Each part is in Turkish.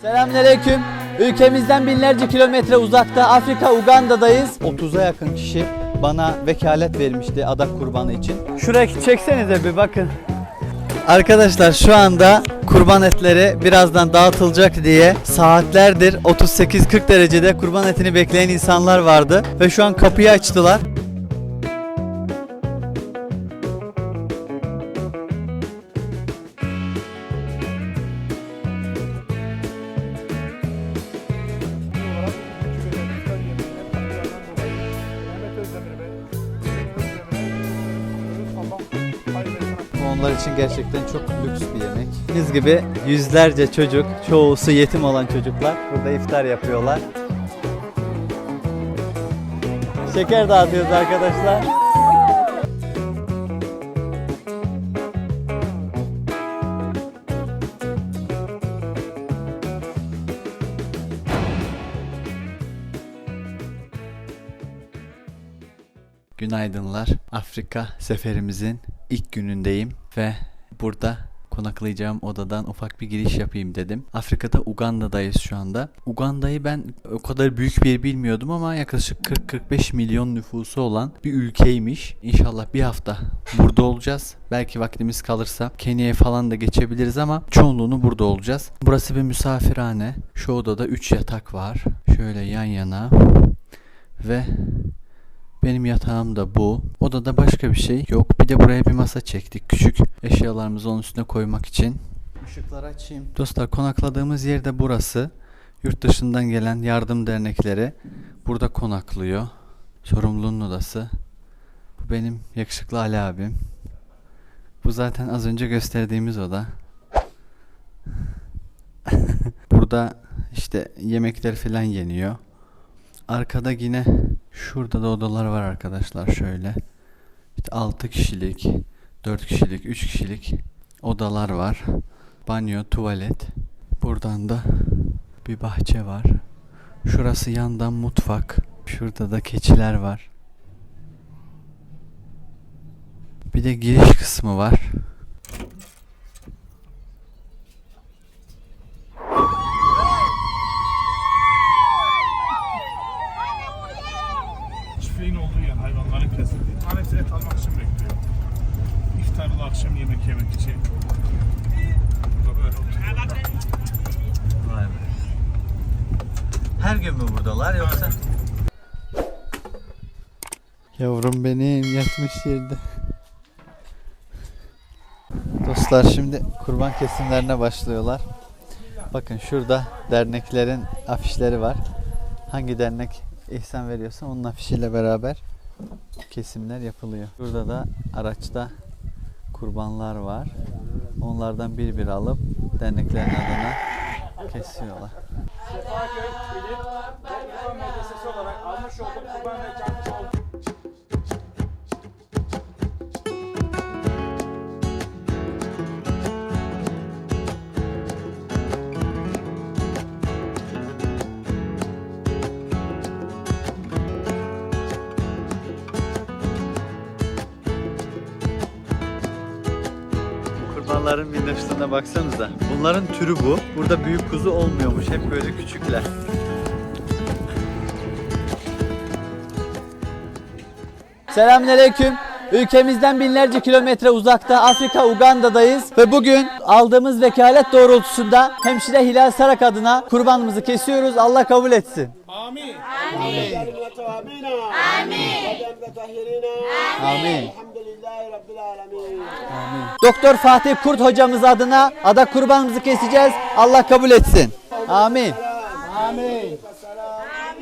Selamünaleyküm. Ülkemizden binlerce kilometre uzakta Afrika Uganda'dayız. 30'a yakın kişi bana vekalet vermişti adak kurbanı için. Şuraya çeksenize bir bakın. Arkadaşlar şu anda kurban etleri birazdan dağıtılacak diye saatlerdir 38-40 derecede kurban etini bekleyen insanlar vardı ve şu an kapıyı açtılar. Gerçekten çok lüks bir yemek. Biz gibi yüzlerce çocuk, çoğusu yetim olan çocuklar burada iftar yapıyorlar. Şeker dağıtıyoruz arkadaşlar. Günaydınlar. Afrika seferimizin ilk günündeyim ve burada konaklayacağım odadan ufak bir giriş yapayım dedim. Afrika'da Uganda'dayız şu anda. Uganda'yı ben o kadar büyük bir bilmiyordum ama yaklaşık 40-45 milyon nüfusu olan bir ülkeymiş. İnşallah bir hafta burada olacağız. Belki vaktimiz kalırsa Kenya'ya falan da geçebiliriz ama çoğunluğunu burada olacağız. Burası bir misafirhane. Şu odada 3 yatak var. Şöyle yan yana ve benim yatağım da bu. Odada başka bir şey yok. Bir de buraya bir masa çektik küçük. Eşyalarımızı onun üstüne koymak için. Işıkları açayım. Dostlar konakladığımız yer de burası. Yurt dışından gelen yardım dernekleri burada konaklıyor. Sorumlunun odası. Bu benim yakışıklı Ali abim. Bu zaten az önce gösterdiğimiz oda. burada işte yemekler falan yeniyor. Arkada yine şurada da odalar var arkadaşlar şöyle. İşte 6 kişilik, 4 kişilik, 3 kişilik odalar var. Banyo, tuvalet. Buradan da bir bahçe var. Şurası yandan mutfak. Şurada da keçiler var. Bir de giriş kısmı var. Çiftliğin olduğu yer hayvanların kesildiği. Tanesi et almak için bekliyor. İftarda akşam yemek yemek için. Burada böyle oturuyorlar. Vay be. Her gün mü buradalar yoksa? Yavrum benim yatmış yerde. Dostlar şimdi kurban kesimlerine başlıyorlar. Bakın şurada derneklerin afişleri var. Hangi dernek ihsan veriyorsa onun afişiyle beraber kesimler yapılıyor. Burada da araçta kurbanlar var. Onlardan bir bir alıp derneklerin adına kesiyorlar. Bu kurbanların minnoşluğuna baksanıza. Bunların türü bu. Burada büyük kuzu olmuyormuş. Hep böyle küçükler. Selamünaleyküm. Ülkemizden binlerce kilometre uzakta Afrika Uganda'dayız ve bugün aldığımız vekalet doğrultusunda hemşire Hilal Sarak adına kurbanımızı kesiyoruz. Allah kabul etsin. Amin. Amin. Amin. Amin. Amin. Doktor Fatih Kurt hocamız adına ada kurbanımızı keseceğiz. Allah kabul etsin. Amin. Amin. Amin.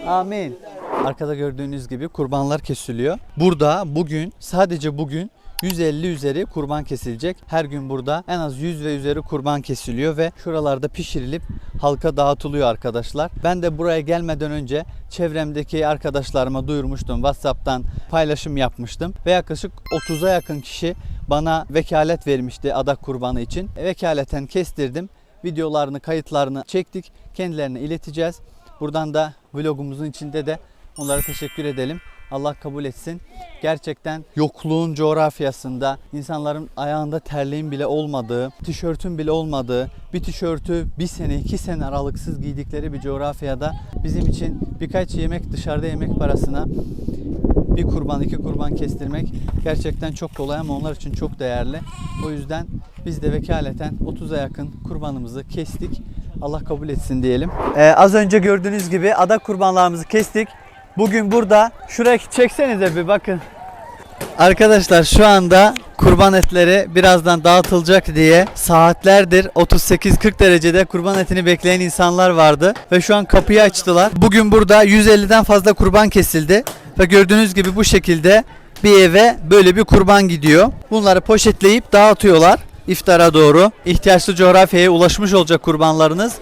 Amin. Amin. Arkada gördüğünüz gibi kurbanlar kesiliyor. Burada bugün sadece bugün 150 üzeri kurban kesilecek. Her gün burada en az 100 ve üzeri kurban kesiliyor ve şuralarda pişirilip halka dağıtılıyor arkadaşlar. Ben de buraya gelmeden önce çevremdeki arkadaşlarıma duyurmuştum. WhatsApp'tan paylaşım yapmıştım ve yaklaşık 30'a yakın kişi bana vekalet vermişti adak kurbanı için. Vekaleten kestirdim. Videolarını, kayıtlarını çektik. Kendilerine ileteceğiz. Buradan da vlogumuzun içinde de onlara teşekkür edelim. Allah kabul etsin. Gerçekten yokluğun coğrafyasında insanların ayağında terliğin bile olmadığı, tişörtün bile olmadığı, bir tişörtü bir sene iki sene aralıksız giydikleri bir coğrafyada bizim için birkaç yemek dışarıda yemek parasına bir kurban iki kurban kestirmek gerçekten çok kolay ama onlar için çok değerli. O yüzden biz de vekaleten 30'a yakın kurbanımızı kestik. Allah kabul etsin diyelim. Ee, az önce gördüğünüz gibi ada kurbanlarımızı kestik. Bugün burada şuraya çeksenize bir bakın. Arkadaşlar şu anda kurban etleri birazdan dağıtılacak diye saatlerdir 38-40 derecede kurban etini bekleyen insanlar vardı ve şu an kapıyı açtılar. Bugün burada 150'den fazla kurban kesildi ve gördüğünüz gibi bu şekilde bir eve böyle bir kurban gidiyor. Bunları poşetleyip dağıtıyorlar iftara doğru. İhtiyaçlı coğrafyaya ulaşmış olacak kurbanlarınız.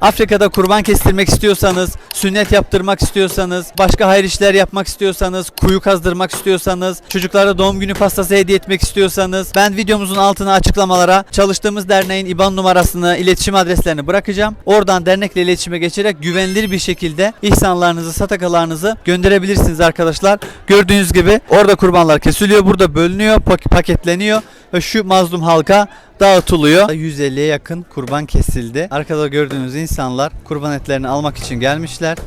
Afrika'da kurban kestirmek istiyorsanız, sünnet yaptırmak istiyorsanız, başka hayır işler yapmak istiyorsanız, kuyu kazdırmak istiyorsanız, çocuklara doğum günü pastası hediye etmek istiyorsanız, ben videomuzun altına açıklamalara çalıştığımız derneğin IBAN numarasını, iletişim adreslerini bırakacağım. Oradan dernekle iletişime geçerek güvenilir bir şekilde ihsanlarınızı, satakalarınızı gönderebilirsiniz arkadaşlar. Gördüğünüz gibi orada kurbanlar kesiliyor, burada bölünüyor, pak- paketleniyor ve şu mazlum halka dağıtılıyor. 150'ye yakın kurban kesildi. Arkada gördüğünüz insanlar kurban etlerini almak için gelmişler.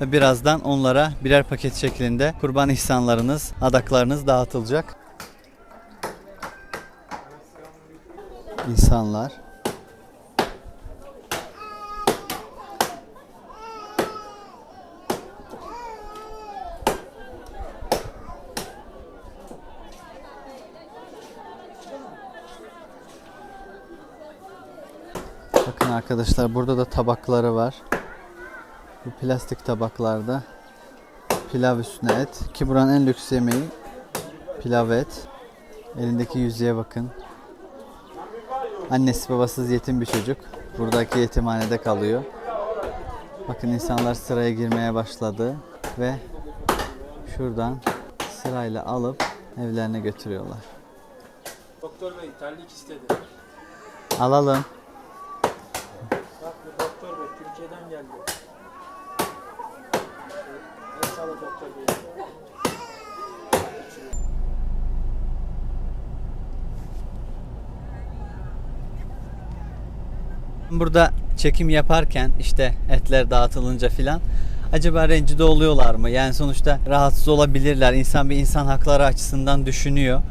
Ve birazdan onlara birer paket şeklinde kurban ihsanlarınız, adaklarınız dağıtılacak. İnsanlar Bakın arkadaşlar burada da tabakları var. Bu plastik tabaklarda pilav üstüne et. Ki buranın en lüks yemeği pilav et. Elindeki yüzüğe bakın. Annesi babasız yetim bir çocuk. Buradaki yetimhanede kalıyor. Bakın insanlar sıraya girmeye başladı ve şuradan sırayla alıp evlerine götürüyorlar. Doktor bey terlik istedi. Alalım. Bak bu doktor bey Türkiye'den geldi. Burada çekim yaparken işte etler dağıtılınca filan acaba rencide oluyorlar mı? Yani sonuçta rahatsız olabilirler. İnsan bir insan hakları açısından düşünüyor.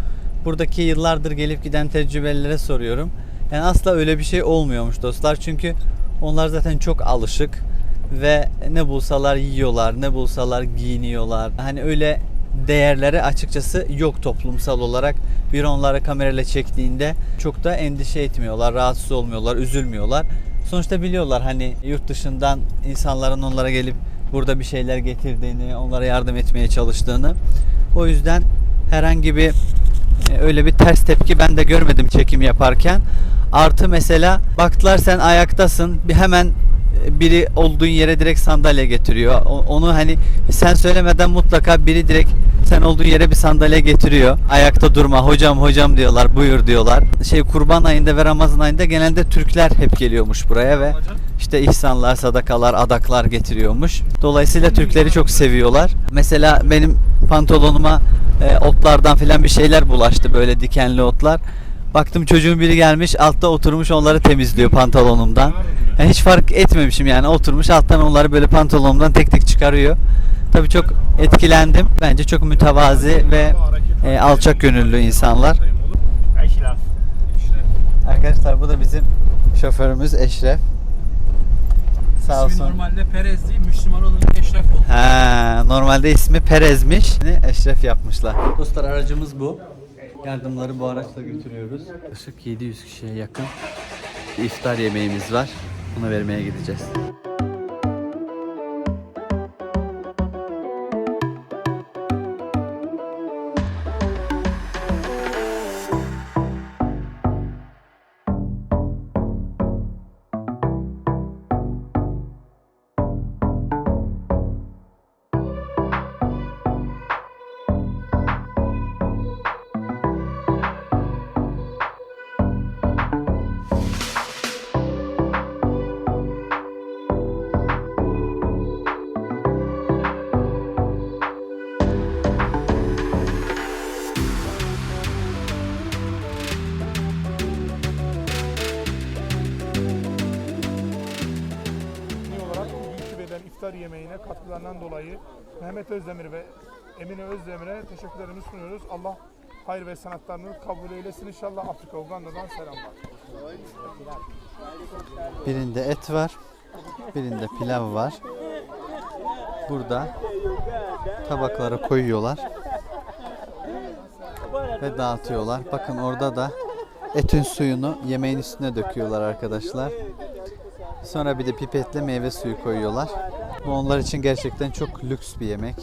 Buradaki yıllardır gelip giden tecrübelilere soruyorum. Yani asla öyle bir şey olmuyormuş dostlar. Çünkü onlar zaten çok alışık ve ne bulsalar yiyorlar, ne bulsalar giyiniyorlar. Hani öyle değerleri açıkçası yok toplumsal olarak. Bir onları kamerayla çektiğinde çok da endişe etmiyorlar, rahatsız olmuyorlar, üzülmüyorlar. Sonuçta biliyorlar hani yurt dışından insanların onlara gelip burada bir şeyler getirdiğini, onlara yardım etmeye çalıştığını. O yüzden herhangi bir öyle bir ters tepki ben de görmedim çekim yaparken. Artı mesela baktılar sen ayaktasın bir hemen e, biri olduğun yere direkt sandalye getiriyor. Onu hani sen söylemeden mutlaka biri direkt sen olduğun yere bir sandalye getiriyor. Ayakta durma hocam hocam diyorlar buyur diyorlar. Şey kurban ayında ve Ramazan ayında genelde Türkler hep geliyormuş buraya ve işte ihsanlar, sadakalar, adaklar getiriyormuş. Dolayısıyla Türkleri çok seviyorlar. Mesela benim pantolonuma e, otlardan filan bir şeyler bulaştı böyle dikenli otlar. Baktım çocuğun biri gelmiş altta oturmuş onları temizliyor pantolonumdan. Yani hiç fark etmemişim yani oturmuş alttan onları böyle pantolonumdan tek tek çıkarıyor. Tabii çok etkilendim. Bence çok mütevazi ve e, alçak gönüllü insanlar. Eşref. Arkadaşlar bu da bizim şoförümüz Eşref. Sağ İsmi olsun. normalde Perez değil, Müslüman olunca Eşref oldu. Ha, normalde ismi Perez'miş. Eşref yapmışlar. Dostlar aracımız bu. Yardımları bu araçla götürüyoruz. Yaklaşık 700 kişiye yakın iftar yemeğimiz var. Bunu vermeye gideceğiz. Katkılarından dolayı Mehmet Özdemir ve Emine Özdemir'e teşekkürlerimi sunuyoruz. Allah hayır ve sanatlarını kabul eylesin inşallah. Afrika Uganda'dan selamlar. Birinde et var. Birinde pilav var. Burada tabaklara koyuyorlar. Ve dağıtıyorlar. Bakın orada da etin suyunu yemeğin üstüne döküyorlar arkadaşlar. Sonra bir de pipetle meyve suyu koyuyorlar. Bu onlar için gerçekten çok lüks bir yemek.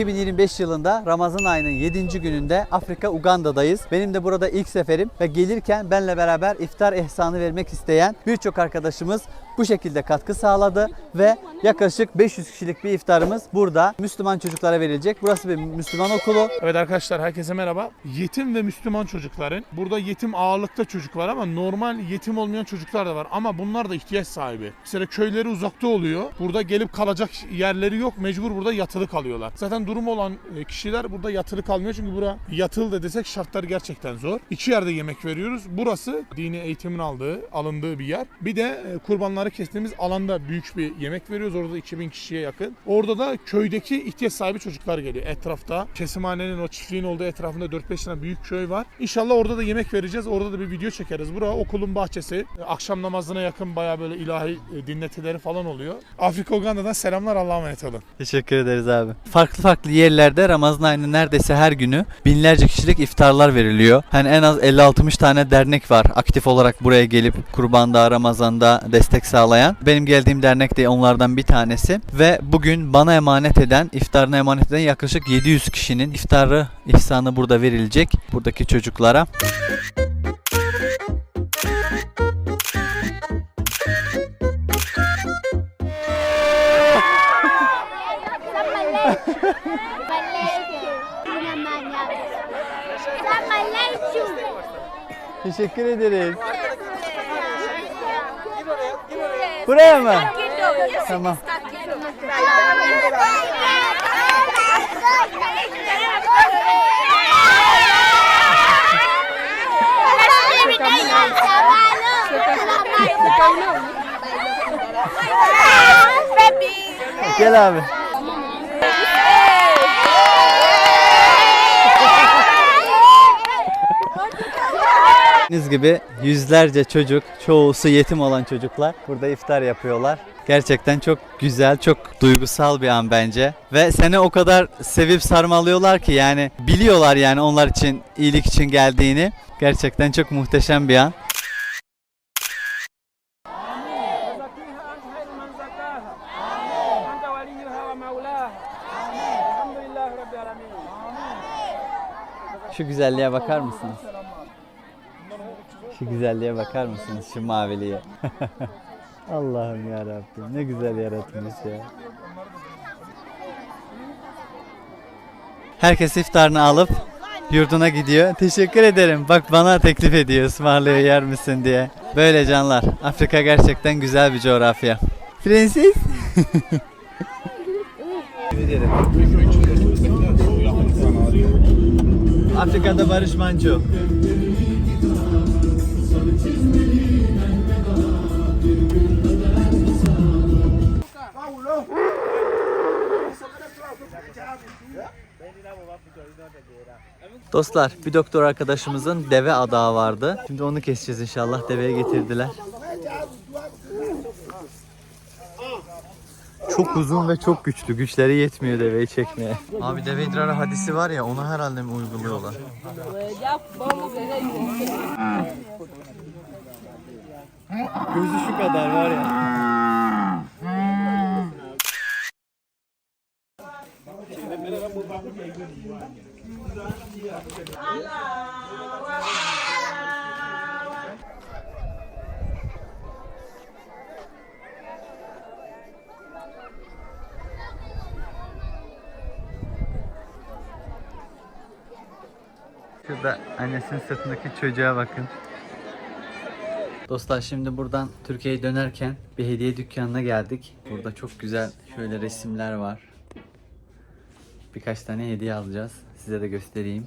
...2025 yılında Ramazan ayının 7. gününde Afrika Uganda'dayız. Benim de burada ilk seferim ve gelirken benle beraber iftar ihsanı vermek isteyen birçok arkadaşımız bu şekilde katkı sağladı ve yaklaşık 500 kişilik bir iftarımız burada Müslüman çocuklara verilecek. Burası bir Müslüman okulu. Evet arkadaşlar herkese merhaba. Yetim ve Müslüman çocukların burada yetim ağırlıkta çocuk var ama normal yetim olmayan çocuklar da var ama bunlar da ihtiyaç sahibi. Mesela köyleri uzakta oluyor. Burada gelip kalacak yerleri yok. Mecbur burada yatılı kalıyorlar. Zaten durumu olan e, kişiler burada yatılı kalmıyor çünkü bura yatılı da desek şartlar gerçekten zor. İki yerde yemek veriyoruz. Burası dini eğitimin aldığı, alındığı bir yer. Bir de e, kurbanları kestiğimiz alanda büyük bir yemek veriyoruz. Orada 2000 kişiye yakın. Orada da köydeki ihtiyaç sahibi çocuklar geliyor. Etrafta kesimhanenin o çiftliğin olduğu etrafında 4-5 tane büyük köy var. İnşallah orada da yemek vereceğiz. Orada da bir video çekeriz. Bura okulun bahçesi. Akşam namazına yakın bayağı böyle ilahi e, dinletileri falan oluyor. Afrika Uganda'dan selamlar. Allah'a emanet olun. Teşekkür ederiz abi. Farklı farklı yerlerde Ramazan ayının neredeyse her günü binlerce kişilik iftarlar veriliyor. Hani en az 50-60 tane dernek var aktif olarak buraya gelip kurbanda, Ramazan'da destek sağlayan. Benim geldiğim dernek de onlardan bir tanesi. Ve bugün bana emanet eden, iftarına emanet eden yaklaşık 700 kişinin iftarı, ihsanı burada verilecek. Buradaki çocuklara. Teşekkür ederiz. Buraya mı? Tamam. Gel abi. Gördüğünüz gibi yüzlerce çocuk, çoğusu yetim olan çocuklar burada iftar yapıyorlar. Gerçekten çok güzel, çok duygusal bir an bence. Ve seni o kadar sevip sarmalıyorlar ki yani biliyorlar yani onlar için, iyilik için geldiğini. Gerçekten çok muhteşem bir an. Şu güzelliğe bakar mısınız? Şu güzelliğe bakar mısınız? Şu maviliğe. Allah'ım ya Rabbim ne güzel yaratmış ya. Herkes iftarını alıp yurduna gidiyor. Teşekkür ederim. Bak bana teklif ediyor ısmarlıyor yer misin diye. Böyle canlar. Afrika gerçekten güzel bir coğrafya. Prenses. Afrika'da Barış Manço. Dostlar bir doktor arkadaşımızın deve adağı vardı. Şimdi onu keseceğiz inşallah. Deveye getirdiler. Çok uzun ve çok güçlü. Güçleri yetmiyor deveyi çekmeye. Abi deve idrarı hadisi var ya onu herhalde mi uyguluyorlar? Gözü şu kadar var ya. Şimdi Şurada annesinin sırtındaki çocuğa bakın. Dostlar şimdi buradan Türkiye'ye dönerken bir hediye dükkanına geldik. Burada çok güzel şöyle resimler var. Birkaç tane hediye alacağız. Size de göstereyim.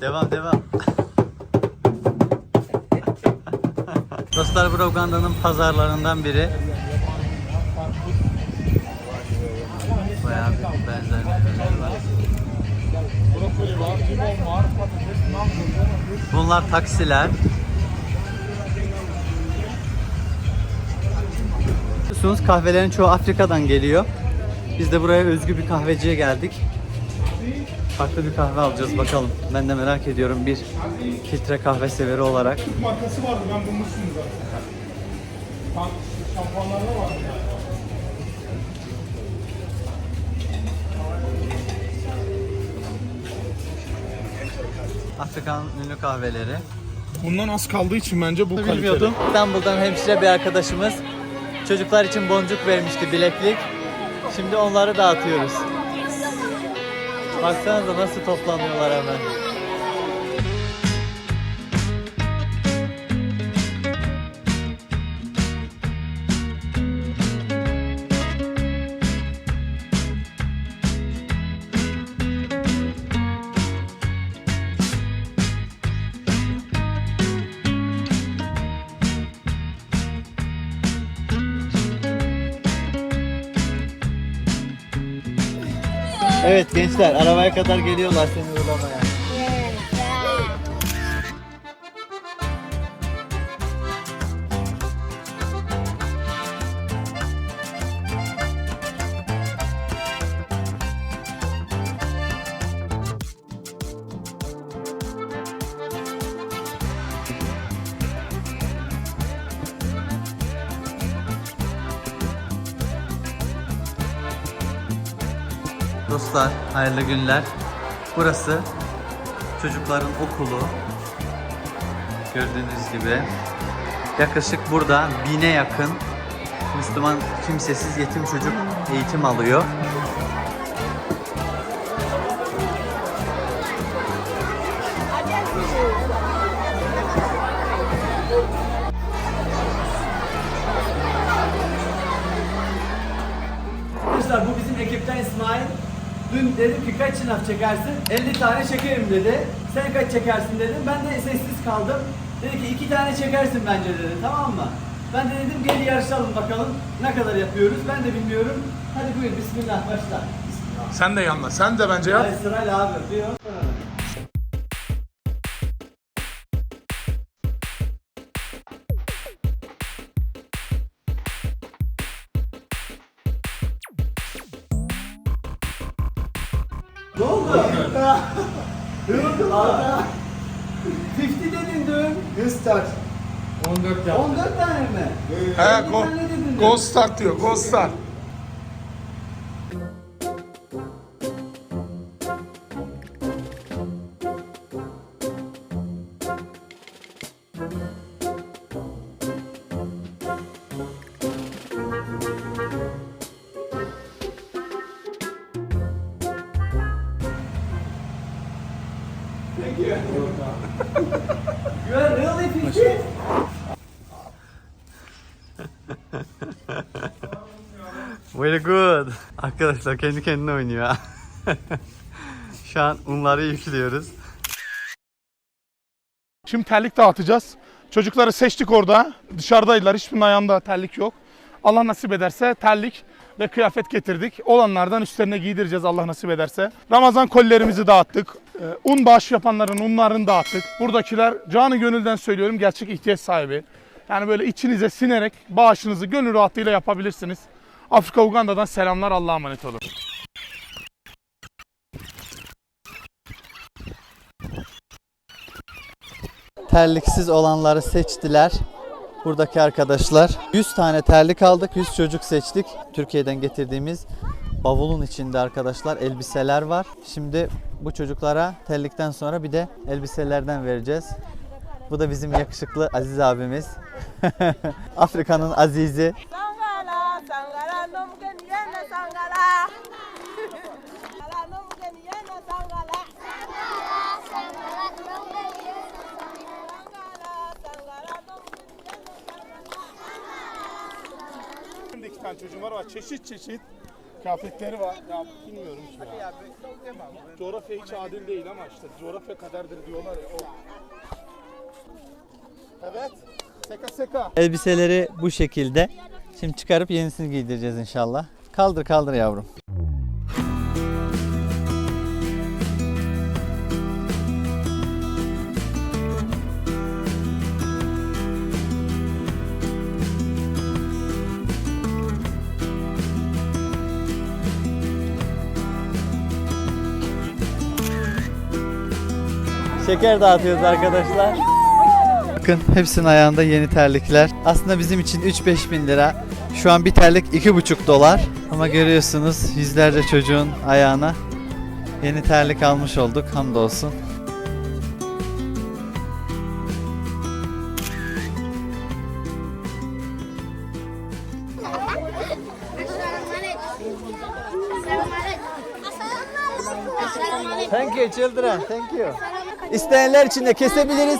Devam devam. Dostlar bu Uganda'nın pazarlarından biri. Bunlar taksiler. Biliyorsunuz kahvelerin çoğu Afrika'dan geliyor. Biz de buraya özgü bir kahveciye geldik. Farklı bir kahve alacağız bakalım. Ben de merak ediyorum bir filtre kahve severi olarak. Markası vardı ben bulmuştum zaten. Şampuanlarda vardı. Afrika'nın ünlü kahveleri. Bundan az kaldığı için bence bu kaliteli. Bilmiyordum. İstanbul'dan hemşire bir arkadaşımız çocuklar için boncuk vermişti bileklik. Şimdi onları dağıtıyoruz. Baksanıza nasıl toplanıyorlar hemen. Evet gençler arabaya kadar geliyorlar seni uğurlamaya. Dostlar hayırlı günler. Burası çocukların okulu. Gördüğünüz gibi yaklaşık burada bine yakın Müslüman kimsesiz yetim çocuk eğitim alıyor. Şınav çekersin? 50 tane çekerim dedi. Sen kaç çekersin dedim. Ben de sessiz kaldım. Dedi ki iki tane çekersin bence dedi. Tamam mı? Ben de dedim gel yarışalım bakalım ne kadar yapıyoruz. Ben de bilmiyorum. Hadi buyur bismillah başla. Sen de yanla. Sen de bence yap. Hadi sırayla abi. Bir He, diyor. Go. Very good. Arkadaşlar kendi kendine oynuyor. Şu an unları yüklüyoruz. Şimdi terlik dağıtacağız. Çocukları seçtik orada. Dışarıdaydılar. Hiçbirinin ayağında terlik yok. Allah nasip ederse terlik ve kıyafet getirdik. Olanlardan üstlerine giydireceğiz Allah nasip ederse. Ramazan kollerimizi dağıttık. Ee, Un bağış yapanların unlarını dağıttık. Buradakiler canı gönülden söylüyorum gerçek ihtiyaç sahibi. Yani böyle içinize sinerek bağışınızı gönül rahatlığıyla yapabilirsiniz. Afrika Uganda'dan selamlar Allah'a emanet olun. Terliksiz olanları seçtiler. Buradaki arkadaşlar 100 tane terlik aldık, 100 çocuk seçtik. Türkiye'den getirdiğimiz bavulun içinde arkadaşlar elbiseler var. Şimdi bu çocuklara terlikten sonra bir de elbiselerden vereceğiz. Bu da bizim yakışıklı Aziz abimiz. Afrika'nın azizi. Sangala, sangala, no mgeni yena sangala. Sangala, no mgeni yena sangala. Sangala, sangala, no mgeni yena de iki tane çocuğum var ama çeşit çeşit kıyafetleri var. Ya bilmiyorum ki ya. Coğrafya hiç adil değil ama işte coğrafya kaderdir diyorlar ya o. Evet. Seka seka. Elbiseleri bu şekilde. Şimdi çıkarıp yenisini giydireceğiz inşallah. Kaldır kaldır yavrum. Şeker dağıtıyoruz arkadaşlar. Bakın hepsinin ayağında yeni terlikler. Aslında bizim için 3-5 bin lira. Şu an bir terlik 2,5 dolar. Ama görüyorsunuz yüzlerce çocuğun ayağına yeni terlik almış olduk. Hamdolsun. Thank you children. Thank you. İsteyenler için de kesebiliriz.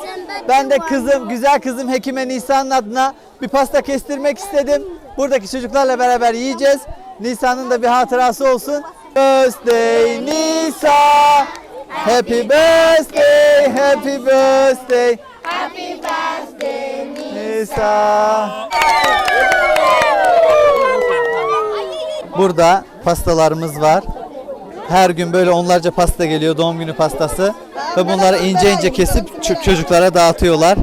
Ben de kızım, güzel kızım Hekime Nisa'nın adına bir pasta kestirmek istedim. Buradaki çocuklarla beraber yiyeceğiz. Nisa'nın da bir hatırası olsun. Birthday Nisa. Happy birthday, happy birthday. Happy birthday Nisa. Burada pastalarımız var. Her gün böyle onlarca pasta geliyor doğum günü pastası ve bunları ince ince kesip çocuklara dağıtıyorlar.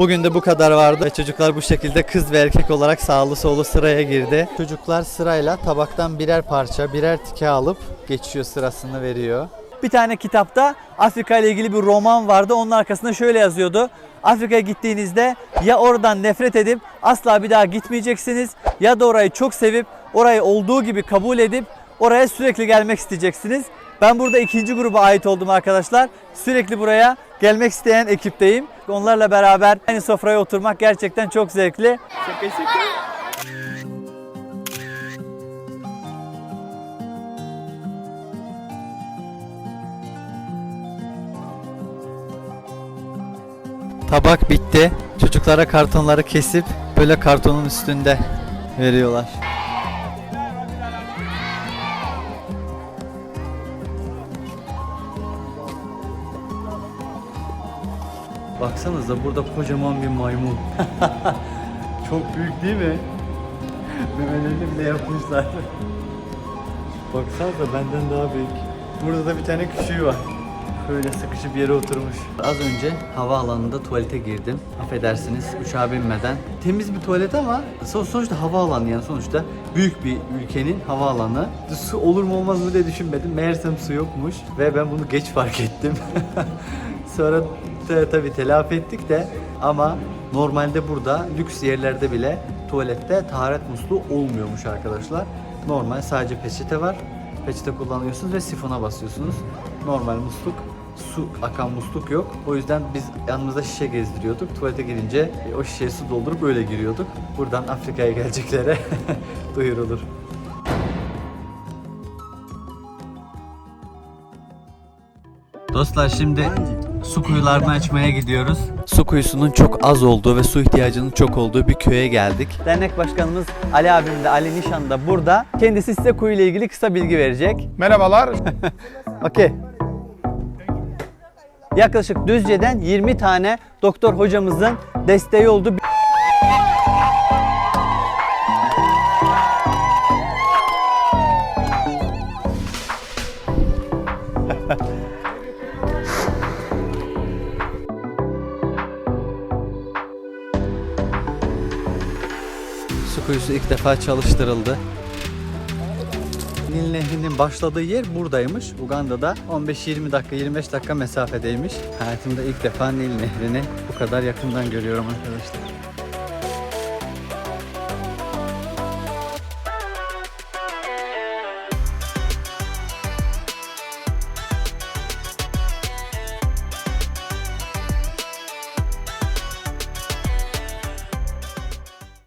Bugün de bu kadar vardı çocuklar bu şekilde kız ve erkek olarak sağlı solu sıraya girdi. Çocuklar sırayla tabaktan birer parça, birer tike alıp geçiyor sırasını veriyor. Bir tane kitapta Afrika ile ilgili bir roman vardı. Onun arkasında şöyle yazıyordu. Afrika'ya gittiğinizde ya oradan nefret edip asla bir daha gitmeyeceksiniz ya da orayı çok sevip orayı olduğu gibi kabul edip oraya sürekli gelmek isteyeceksiniz. Ben burada ikinci gruba ait oldum arkadaşlar. Sürekli buraya gelmek isteyen ekipteyim. Onlarla beraber aynı sofraya oturmak gerçekten çok zevkli. Şaka şaka. Tabak bitti. Çocuklara kartonları kesip böyle kartonun üstünde veriyorlar. Baksanıza burada kocaman bir maymun. Çok büyük değil mi? Memelerini bile yapmışlar. Baksanıza benden daha büyük. Burada da bir tane küçüğü var. Böyle sıkışıp yere oturmuş. Az önce havaalanında tuvalete girdim. Affedersiniz uçağa binmeden. Temiz bir tuvalet ama son- sonuçta havaalanı yani sonuçta büyük bir ülkenin havaalanı. Su olur mu olmaz mı diye düşünmedim. Meğersem su yokmuş ve ben bunu geç fark ettim. Sonra te, tabii telafi ettik de ama normalde burada lüks yerlerde bile tuvalette taharet musluğu olmuyormuş arkadaşlar. Normal sadece peçete var. Peçete kullanıyorsunuz ve sifona basıyorsunuz. Normal musluk, su akan musluk yok. O yüzden biz yanımızda şişe gezdiriyorduk. Tuvalete girince o şişeye su doldurup öyle giriyorduk. Buradan Afrika'ya geleceklere duyurulur. Dostlar şimdi su kuyularını açmaya gidiyoruz. Su kuyusunun çok az olduğu ve su ihtiyacının çok olduğu bir köye geldik. Dernek başkanımız Ali abim de Ali Nişan da burada. Kendisi size kuyuyla ilgili kısa bilgi verecek. Merhabalar. Okey. Yaklaşık Düzce'den 20 tane doktor hocamızın desteği oldu. Kuyusu ilk defa çalıştırıldı. Nil Nehri'nin başladığı yer buradaymış. Uganda'da 15-20 dakika 25 dakika mesafedeymiş. Hayatımda ilk defa Nil Nehri'ni bu kadar yakından görüyorum arkadaşlar.